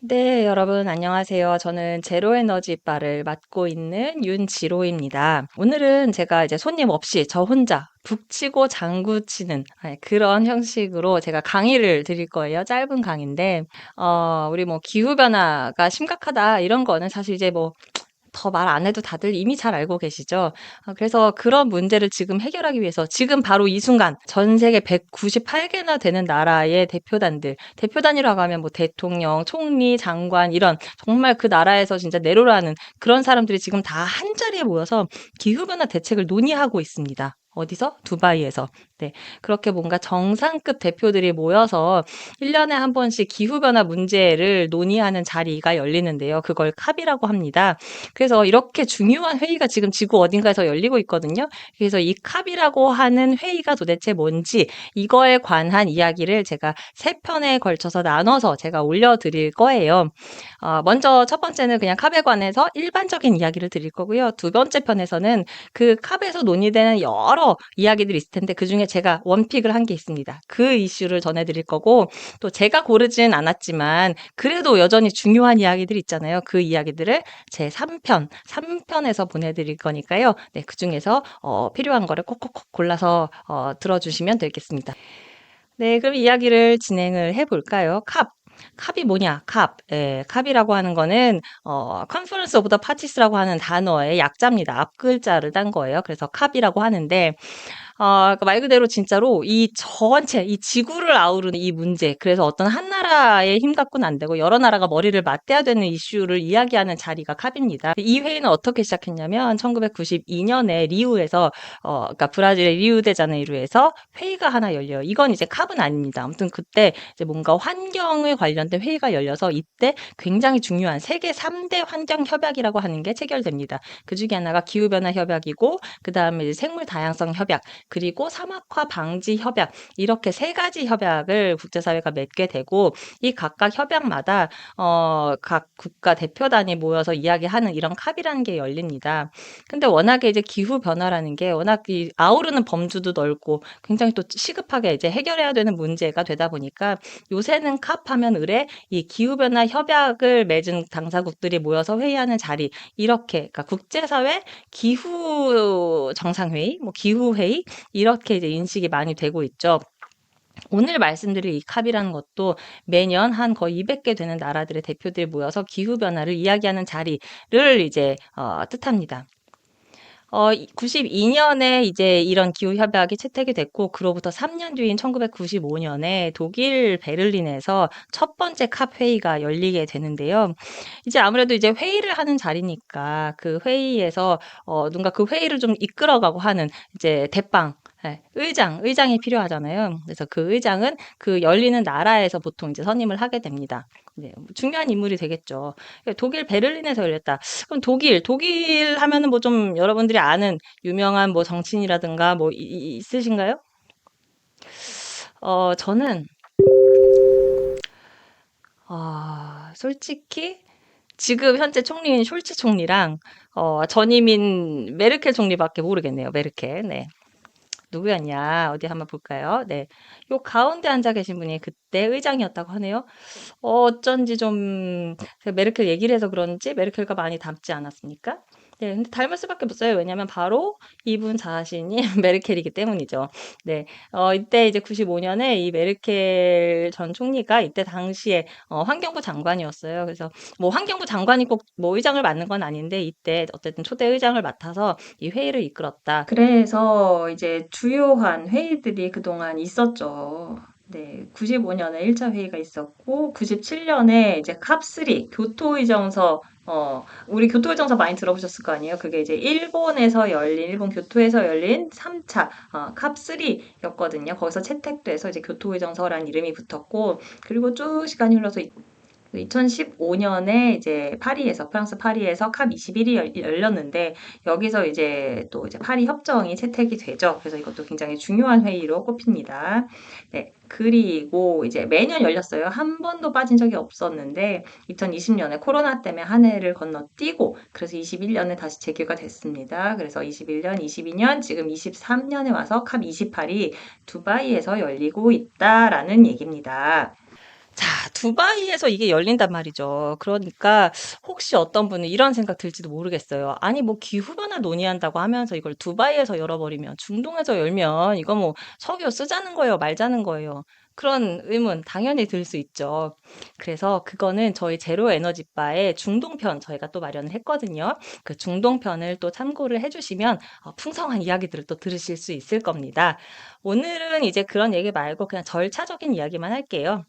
네, 여러분 안녕하세요. 저는 제로 에너지 바를 맡고 있는 윤지로입니다. 오늘은 제가 이제 손님 없이 저 혼자 북치고 장구치는 네, 그런 형식으로 제가 강의를 드릴 거예요. 짧은 강의인데, 어, 우리 뭐 기후변화가 심각하다 이런 거는 사실 이제 뭐 더 말 안 해도 다들 이미 잘 알고 계시죠? 어, 그래서 그런 문제를 지금 해결하기 위해서 지금 바로 이 순간 전 세계 198개나 되는 나라의 대표단들, 대표단이라고 하면 뭐 대통령, 총리, 장관 이런 정말 그 나라에서 진짜 내로라는 그런 사람들이 지금 다 한 자리에 모여서 기후 변화 대책을 논의하고 있습니다. 어디서? 두바이에서. 네. 그렇게 뭔가 정상급 대표들이 모여서 1 년에 한 번씩 기후 변화 문제를 논의하는 자리가 열리는데요. 그걸 캅이라고 합니다. 그래서 이렇게 중요한 회의가 지금 지구 어딘가에서 열리고 있거든요. 그래서 이 캅이라고 하는 회의가 도대체 뭔지 이거에 관한 이야기를 제가 세 편에 걸쳐서 나눠서 제가 올려 드릴 거예요. 어, 먼저 첫 번째는 그냥 캅에 관해서 일반적인 이야기를 드릴 거고요. 두 번째 편에서는 그 캅에서 논의되는 여러 이야기들이 있을 텐데 그중에 제가 원픽을 한 게 있습니다. 그 이슈를 전해드릴 거고 또 제가 고르진 않았지만 그래도 여전히 중요한 이야기들이 있잖아요. 그 이야기들을 제 3편, 3편에서 보내드릴 거니까요. 네, 그 중에서 어, 필요한 거를 콕콕콕 골라서 어, 들어주시면 되겠습니다. 네, 그럼 이야기를 진행을 해볼까요? 캅. 캅이 뭐냐? 캅. 예, 캅이라고 하는 거는 어, 컨퍼런스 오브 더 파티스라고 하는 단어의 약자입니다. 앞 글자를 딴 거예요. 그래서 캅이라고 하는데 어, 그러니까 말 그대로 진짜로 이 전체, 이 지구를 아우르는 이 문제, 그래서 어떤 한 나라의 힘 갖고는 안 되고 여러 나라가 머리를 맞대야 되는 이슈를 이야기하는 자리가 캅입니다. 이 회의는 어떻게 시작했냐면 1992년에 리우에서, 어, 그러니까 브라질의 리우데자네이루에서 회의가 하나 열려요. 이건 이제 캅은 아닙니다. 아무튼 그때 이제 뭔가 환경에 관련된 회의가 열려서 이때 굉장히 중요한 세계 3대 환경 협약이라고 하는 게 체결됩니다. 그 중에 하나가 기후 변화 협약이고, 그 다음에 생물 다양성 협약, 그리고 사막화 방지 협약 이렇게 세 가지 협약을 국제사회가 맺게 되고 이 각각 협약마다 어, 각 국가 대표단이 모여서 이야기하는 이런 캅이라는 게 열립니다. 근데 워낙에 이제 기후 변화라는 게 워낙 이 아우르는 범주도 넓고 굉장히 또 시급하게 이제 해결해야 되는 문제가 되다 보니까 요새는 캅 하면 의뢰 이 기후 변화 협약을 맺은 당사국들이 모여서 회의하는 자리 이렇게 그러니까 국제사회 기후 정상회의, 뭐 기후 회의 이렇게 이제 인식이 많이 되고 있죠. 오늘 말씀드릴 이 캅이라는 것도 매년 한 거의 200개 되는 나라들의 대표들이 모여서 기후 변화를 이야기하는 자리를 이제 어, 뜻합니다. 어, 92년에 이제 이런 기후 협약이 채택이 됐고, 그로부터 3 년 뒤인 1995 년에 독일 베를린에서 첫 번째 캅 회의가 열리게 되는데요. 이제 아무래도 이제 회의를 하는 자리니까 그 회의에서 어, 누군가 그 회의를 좀 이끌어 가고 하는 이제 대빵, 네, 의장, 의장이 필요하잖아요. 그래서 그 의장은 그 열리는 나라에서 보통 이제 선임을 하게 됩니다. 네, 뭐 중요한 인물이 되겠죠. 그러니까 독일 베를린에서 열렸다. 그럼 독일, 독일 하면은 뭐 좀 여러분들이 아는 유명한 뭐 정치인이라든가 뭐 이, 이, 있으신가요? 어, 저는 아, 솔직히 지금 현재 총리인 숄츠 총리랑 어, 전임인 메르켈 총리밖에 모르겠네요. 메르켈. 네. 누구였냐? 어디 한번 볼까요? 네. 요 가운데 앉아 계신 분이 그때 의장이었다고 하네요. 어, 어쩐지 좀 메르켈 얘기를 해서 그런지 메르켈과 많이 닮지 않았습니까? 네, 근데 닮을 수밖에 없어요. 왜냐면 바로 이분 자신이 메르켈이기 때문이죠. 네, 어, 이때 이제 95년에 이 메르켈 전 총리가 이때 당시에 어, 환경부 장관이었어요. 그래서 뭐 환경부 장관이 꼭 뭐 의장을 맡는 건 아닌데 이때 어쨌든 초대 의장을 맡아서 이 회의를 이끌었다. 그래서 이제 주요한 회의들이 그동안 있었죠. 네, 95년에 1차 회의가 있었고, 97년에 이제 캅3 교토의정서 어, 우리 교토의정서 많이 들어보셨을 거 아니에요? 그게 이제 일본에서 열린, 일본 교토에서 열린 3차, 어, 캅3였거든요. 거기서 채택돼서 이제 교토의정서라는 이름이 붙었고, 그리고 쭉 시간이 흘러서 2015년에 이제 파리에서 프랑스 파리에서 캅 21이 열렸는데 여기서 이제 또 이제 파리 협정이 채택이 되죠. 그래서 이것도 굉장히 중요한 회의로 꼽힙니다. 네. 그리고 이제 매년 열렸어요. 한 번도 빠진 적이 없었는데 2020년에 코로나 때문에 한 해를 건너뛰고 그래서 21년에 다시 재개가 됐습니다. 그래서 21년, 22년, 지금 23년에 와서 캅 28이 두바이에서 열리고 있다라는 얘기입니다. 자, 두바이에서 이게 열린단 말이죠. 그러니까 혹시 어떤 분은 이런 생각 들지도 모르겠어요. 아니, 뭐 기후 변화 논의한다고 하면서 이걸 두바이에서 열어버리면 중동에서 열면 이거 뭐 석유 쓰자는 거예요, 말자는 거예요. 그런 의문 당연히 들 수 있죠. 그래서 그거는 저희 제로 에너지 바의 중동편 저희가 또 마련을 했거든요. 그 중동편을 또 참고를 해주시면 어, 풍성한 이야기들을 또 들으실 수 있을 겁니다. 오늘은 이제 그런 얘기 말고 그냥 절차적인 이야기만 할게요.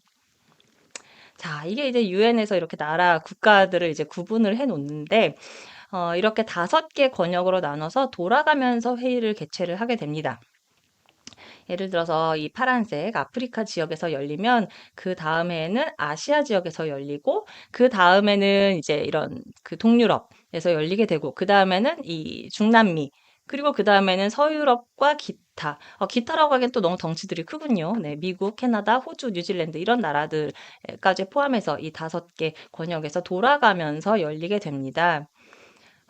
자, 이게 이제 유엔에서 이렇게 나라 국가들을 이제 구분을 해 놓는데 어, 이렇게 다섯 개 권역으로 나눠서 돌아가면서 회의를 개최를 하게 됩니다. 예를 들어서 이 파란색 아프리카 지역에서 열리면 그 다음에는 아시아 지역에서 열리고 그 다음에는 이제 이런 그 동유럽에서 열리게 되고 그 다음에는 이 중남미 그리고 그 다음에는 서유럽과 기타. 어, 기타라고 하기엔 또 너무 덩치들이 크군요. 네, 미국, 캐나다, 호주, 뉴질랜드 이런 나라들까지 포함해서 이 다섯 개 권역에서 돌아가면서 열리게 됩니다.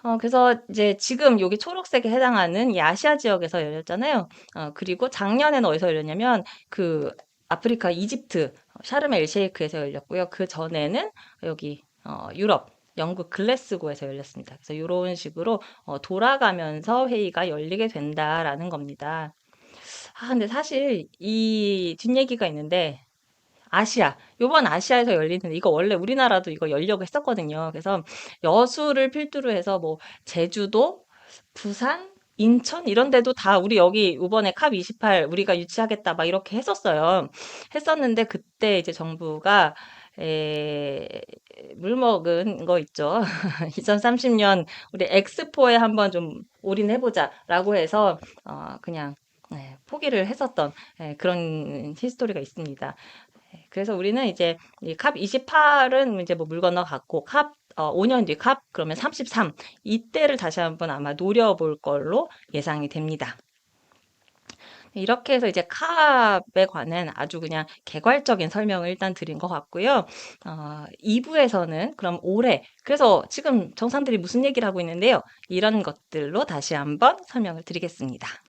어, 그래서 이제 지금 여기 초록색에 해당하는 이 아시아 지역에서 열렸잖아요. 어, 그리고 작년에는 어디서 열렸냐면 그 아프리카 이집트 샤르멜 엘셰이크에서 열렸고요. 그 전에는 여기 어, 유럽 영국 글래스고에서 열렸습니다. 그래서 이런 식으로 어, 돌아가면서 회의가 열리게 된다라는 겁니다. 아, 근데 사실 이 뒷얘기가 있는데 아시아. 요번 아시아에서 열리는데 이거 원래 우리나라도 이거 열려고 했었거든요. 그래서 여수를 필두로 해서 뭐 제주도, 부산, 인천 이런 데도 다 우리 여기 이번에 캅 28 우리가 유치하겠다 막 이렇게 했었어요. 했었는데 그때 이제 정부가 에, 물 먹은 거 있죠. 2030년 우리 엑스포에 한번 좀 올인해보자라고 해서 어, 그냥 네, 포기를 했었던 예, 그런 히스토리가 있습니다. 예, 그래서 우리는 이제 이캅 28은 이제 뭐 물 건너 갔고 캅 어, 5년 뒤 캅 그러면 33 이때를 다시 한번 아마 노려볼 걸로 예상이 됩니다. 이렇게 해서 이제 캅에 관한 아주 그냥 개괄적인 설명을 일단 드린 것 같고요. 어, 2부에서는 그럼 올해 그래서 지금 정상들이 무슨 얘기를 하고 있는데요. 이런 것들로 다시 한번 설명을 드리겠습니다.